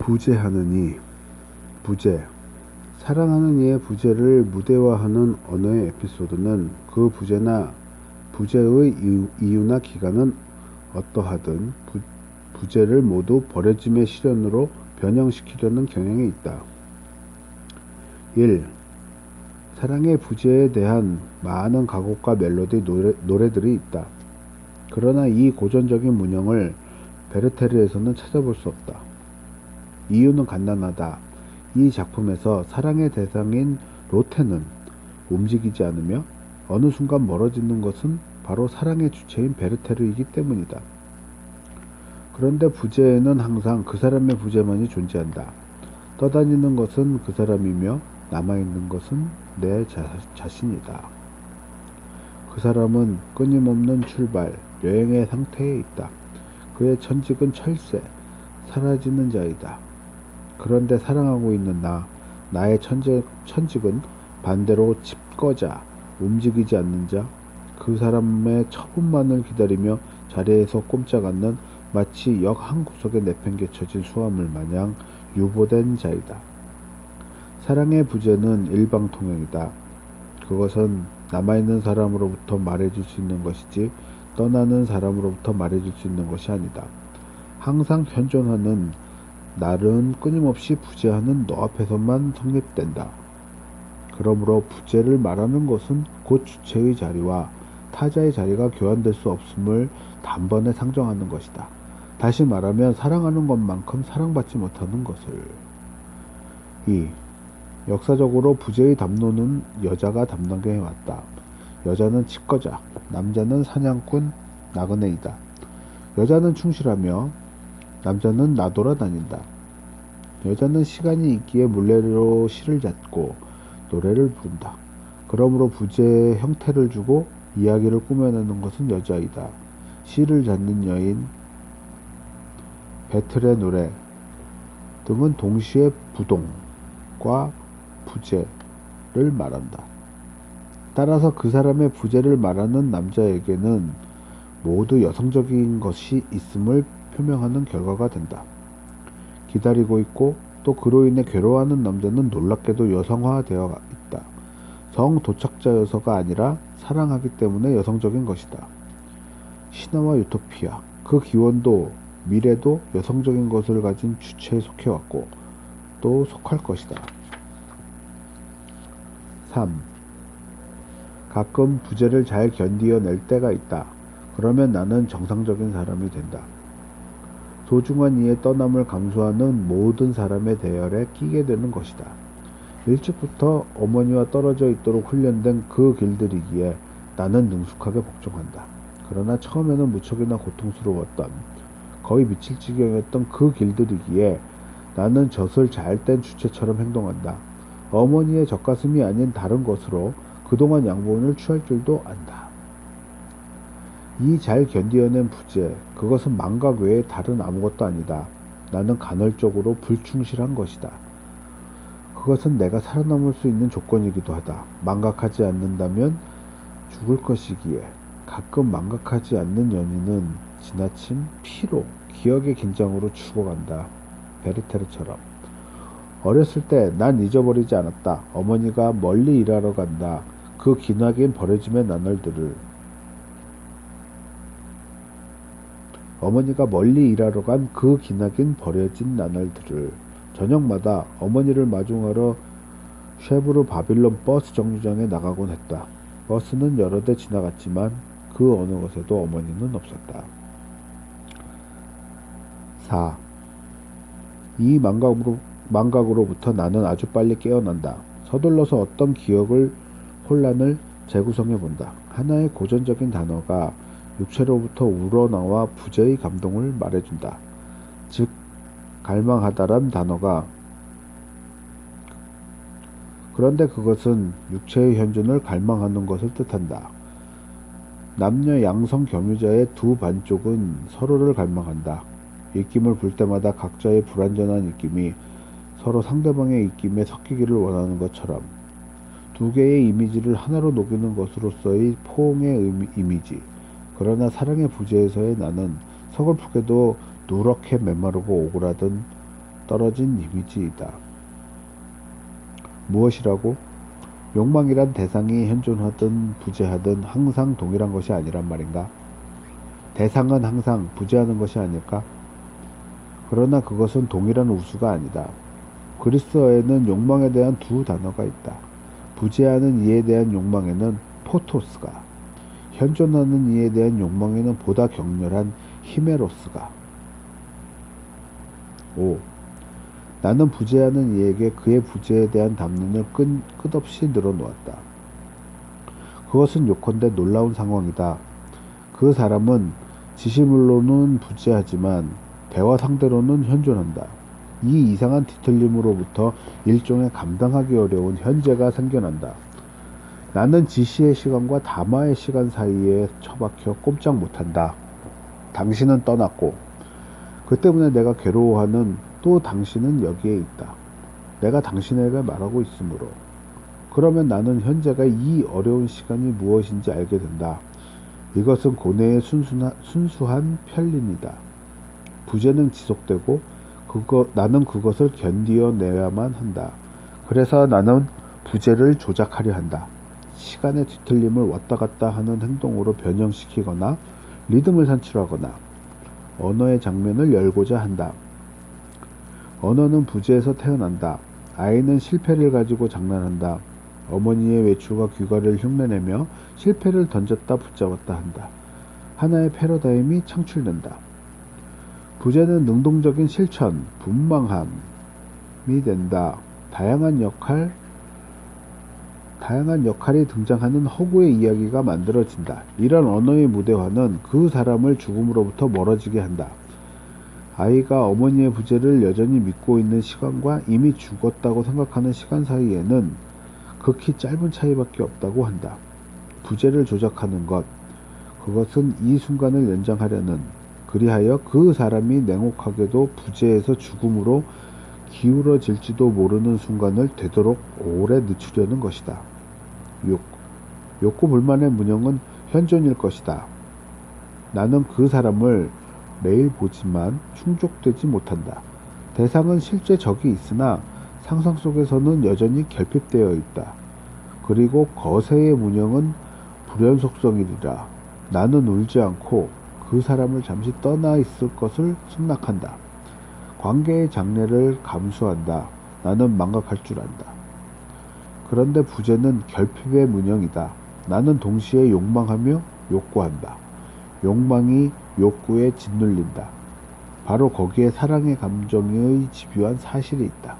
부재하는 이 부재 사랑하는 이의 부재를 무대화하는 언어의 에피소드는 그 부재나 부재의 이유- 이유나 기간은 어떠하든 부, 부재를 모두 버려짐의 실현으로 변형시키려는 경향이 있다. 1. 사랑의 부재에 대한 많은 가곡과 멜로디 노래, 노래들이 있다. 그러나 이 고전적인 문형을 베르테르에서는 찾아볼 수 없다. 이유는 간단하다. 이 작품에서 사랑의 대상인 로테는 움직이지 않으며 어느 순간 멀어지는 것은 바로 사랑의 주체인 베르테르이기 때문이다. 그런데 부재에는 항상 그 사람의 부재만이 존재한다. 떠다니는 것은 그 사람이며 남아있는 것은 내 자, 자신이다. 그 사람은 끊임없는 출발, 여행의 상태에 있다. 그의 천직은 철새, 사라지는 자이다. 그런데 사랑하고 있는 나, 나의 천직, 천직은 반대로 집거자, 움직이지 않는 자, 그 사람의 처분만을 기다리며 자리에서 꼼짝 않는 마치 역 한 구석에 내팽개쳐진 수화물 마냥 유보된 자이다. 사랑의 부재는 일방통행이다. 그것은 남아있는 사람으로부터 말해줄 수 있는 것이지 떠나는 사람으로부터 말해줄 수 있는 것이 아니다. 항상 현존하는 날은 끊임없이 부재하는 너 앞에서만 성립된다. 그러므로 부재를 말하는 것은 곧 주체의 자리와 타자의 자리가 교환될 수 없음을 단번에 상정하는 것이다. 다시 말하면 사랑하는 것만큼 사랑받지 못하는 것을. 2. 역사적으로 부재의 담론은 여자가 담당해 왔다. 여자는 치과자, 남자는 사냥꾼, 나그네이다. 여자는 충실하며 남자는 나돌아다닌다. 여자는 시간이 있기에 물레로 실을 잡고 노래를 부른다. 그러므로 부재의 형태를 주고 이야기를 꾸며내는 것은 여자이다. 시를 잡는 여인, 배틀의 노래 등은 동시에 부동과 부재를 말한다. 따라서 그 사람의 부재를 말하는 남자에게는 모두 여성적인 것이 있음을 표명하는 결과가 된다. 기다리고 있고 또 그로 인해 괴로워하는 남자는 놀랍게도 여성화되어 있다. 성 도착자여서가 아니라 사랑하기 때문에 여성적인 것이다. 신화와 유토피아, 그 기원도 미래도 여성적인 것을 가진 주체에 속해왔고 또 속할 것이다. 3. 가끔 부재를 잘 견디어낼 때가 있다. 그러면 나는 정상적인 사람이 된다. 소중한 이의 떠남을 감수하는 모든 사람의 대열에 끼게 되는 것이다. 일찍부터 어머니와 떨어져 있도록 훈련된 그 길들이기에 나는 능숙하게 복종한다. 그러나 처음에는 무척이나 고통스러웠던 거의 미칠 지경이었던 그 길들이기에 나는 젖을 잘 뗀 주체처럼 행동한다. 어머니의 젖가슴이 아닌 다른 것으로 그동안 양보원을 취할 줄도 안다. 이 잘 견디어낸 부재, 그것은 망각 외에 다른 아무것도 아니다. 나는 간헐적으로 불충실한 것이다. 그것은 내가 살아남을 수 있는 조건이기도 하다. 망각하지 않는다면 죽을 것이기에 가끔 망각하지 않는 연인은 지나친 피로, 기억의 긴장으로 죽어간다. 베르테르처럼. 어렸을 때 난 잊어버리지 않았다. 어머니가 멀리 일하러 간다. 그 기나긴 버려짐의 나날들을. 어머니가 멀리 일하러 간 그 기나긴 버려진 나날들을. 저녁마다 어머니를 마중하러 쉐브르 바빌론 버스 정류장에 나가곤 했다. 버스는 여러 대 지나갔지만 그 어느 곳에도 어머니는 없었다. 4. 이 망각으로, 망각으로부터 나는 아주 빨리 깨어난다. 서둘러서 어떤 기억을, 혼란을 재구성해 본다. 하나의 고전적인 단어가 육체로부터 우러나와 부재의 감동을 말해준다. 즉, 갈망하다란 단어가 그런데 그것은 육체의 현존을 갈망하는 것을 뜻한다. 남녀 양성 겸유자의 두 반쪽은 서로를 갈망한다. 입김을 불 때마다 각자의 불완전한 입김이 서로 상대방의 입김에 섞이기를 원하는 것처럼 두 개의 이미지를 하나로 녹이는 것으로서의 포옹의 이미지. 그러나 사랑의 부재에서의 나는 서글프게도 누렇게 메마르고 오그라든 떨어진 이미지이다. 무엇이라고? 욕망이란 대상이 현존하든 부재하든 항상 동일한 것이 아니란 말인가? 대상은 항상 부재하는 것이 아닐까? 그러나 그것은 동일한 우수가 아니다. 그리스어에는 욕망에 대한 두 단어가 있다. 부재하는 이에 대한 욕망에는 포토스가, 현존하는 이에 대한 욕망에는 보다 격렬한 히메로스가. 5. 나는 부재하는 이에게 그의 부재에 대한 담론을 끝, 끝없이 늘어놓았다. 그것은 요컨대 놀라운 상황이다. 그 사람은 지시물로는 부재하지만 대화 상대로는 현존한다. 이 이상한 뒤틀림으로부터 일종의 감당하기 어려운 현재가 생겨난다. 나는 지시의 시간과 담화의 시간 사이에 처박혀 꼼짝 못한다. 당신은 떠났고, 그 때문에 내가 괴로워하는 또 당신은 여기에 있다. 내가 당신에게 말하고 있으므로. 그러면 나는 현재가 이 어려운 시간이 무엇인지 알게 된다. 이것은 고뇌의 순수한, 순수한 편린이다. 부재는 지속되고 그거, 나는 그것을 견디어내야만 한다. 그래서 나는 부재를 조작하려 한다. 시간의 뒤틀림을 왔다 갔다 하는 행동으로 변형시키거나 리듬을 산출하거나 언어의 장면을 열고자 한다. 언어는 부재에서 태어난다. 아이는 실패를 가지고 장난한다. 어머니의 외출과 귀가를 흉내내며 실패를 던졌다 붙잡았다 한다. 하나의 패러다임이 창출된다. 부재는 능동적인 실천, 분망함이 된다. 다양한 역할, 다양한 역할이 등장하는 허구의 이야기가 만들어진다. 이런 언어의 무대화는 그 사람을 죽음으로부터 멀어지게 한다. 아이가 어머니의 부재를 여전히 믿고 있는 시간과 이미 죽었다고 생각하는 시간 사이에는 극히 짧은 차이밖에 없다고 한다. 부재를 조작하는 것, 그것은 이 순간을 연장하려는, 그리하여 그 사람이 냉혹하게도 부재에서 죽음으로 기울어질지도 모르는 순간을 되도록 오래 늦추려는 것이다. 6. 욕구 불만의 문형은 현존일 것이다. 나는 그 사람을 매일 보지만 충족되지 못한다. 대상은 실제 적이 있으나 상상 속에서는 여전히 결핍되어 있다. 그리고 거세의 문형은 불연속성이리라. 나는 울지 않고 그 사람을 잠시 떠나 있을 것을 승낙한다. 관계의 장래를 감수한다. 나는 망각할 줄 안다. 그런데 부재는 결핍의 문형이다. 나는 동시에 욕망하며 욕구한다. 욕망이 욕구에 짓눌린다. 바로 거기에 사랑의 감정의 집요한 사실이 있다.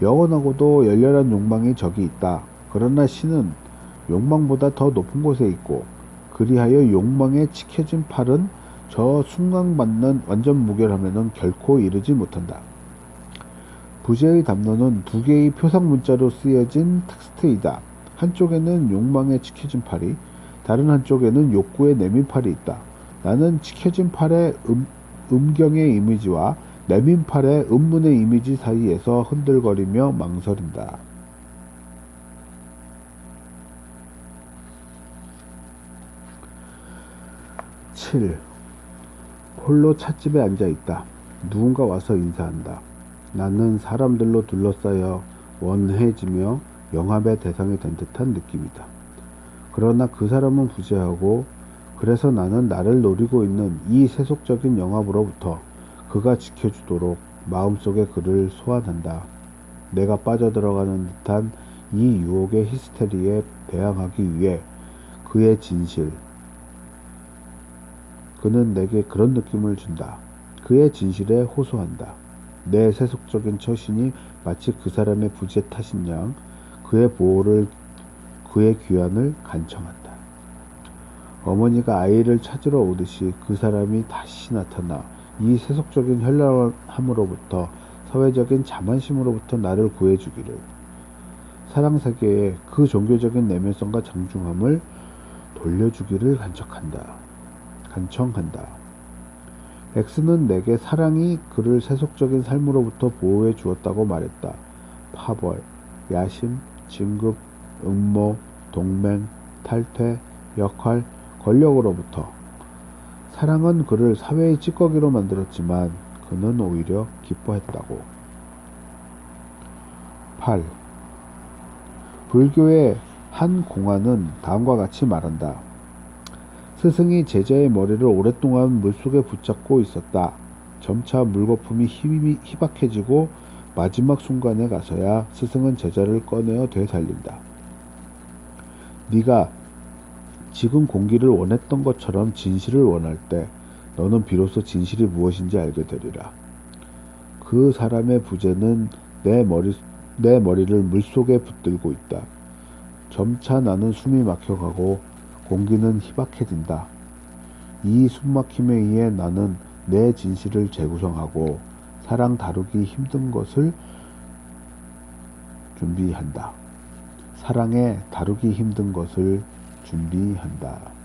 영원하고도 열렬한 욕망의 적이 있다. 그러나 신은 욕망보다 더 높은 곳에 있고 그리하여 욕망에 치켜진 팔은 저 순간받는 완전 무결함에는 결코 이르지 못한다. 부재의 담론은 두 개의 표상 문자로 쓰여진 텍스트이다. 한쪽에는 욕망에 치켜진 팔이 다른 한쪽에는 욕구의 내민 팔이 있다. 나는 지켜진 팔의 음, 음경의 이미지와 내민 팔의 음문의 이미지 사이에서 흔들거리며 망설인다. 칠 홀로 찻집에 앉아 있다. 누군가 와서 인사한다. 나는 사람들로 둘러싸여 원해지며 영합의 대상이 된 듯한 느낌이다. 그러나 그 사람은 부재하고 그래서 나는 나를 노리고 있는 이 세속적인 영합으로부터 그가 지켜주도록 마음속에 그를 소환한다. 내가 빠져들어가는 듯한 이 유혹의 히스테리에 대항하기 위해 그의 진실. 그는 내게 그런 느낌을 준다. 그의 진실에 호소한다. 내 세속적인 처신이 마치 그 사람의 부재 탓인 양 그의 보호를 그의 귀환을 간청한다. 어머니가 아이를 찾으러 오듯이 그 사람이 다시 나타나 이 세속적인 현란함으로부터 사회적인 자만심으로부터 나를 구해주기를 사랑 세계에 그 종교적인 내면성과 정중함을 돌려주기를 간척한다. 간청한다. X는 내게 사랑이 그를 세속적인 삶으로부터 보호해 주었다고 말했다. 파벌, 야심, 진급, 음모, 동맹, 탈퇴, 역할, 권력으로부터 사랑은 그를 사회의 찌꺼기로 만들었지만 그는 오히려 기뻐했다고. 8. 불교의 한 공안은 다음과 같이 말한다. 스승이 제자의 머리를 오랫동안 물속에 붙잡고 있었다. 점차 물거품이 힘이 희박해지고 마지막 순간에 가서야 스승은 제자를 꺼내어 되살린다. 네가 지금 공기를 원했던 것처럼 진실을 원할 때 너는 비로소 진실이 무엇인지 알게 되리라. 그 사람의 부재는 내 머리 내 머리를 물속에 붙들고 있다. 점차 나는 숨이 막혀가고 공기는 희박해진다. 이 숨막힘에 의해 나는 내 진실을 재구성하고 사랑 다루기 힘든 것을 준비한다. 사랑에 다루기 힘든 것을 준비한다.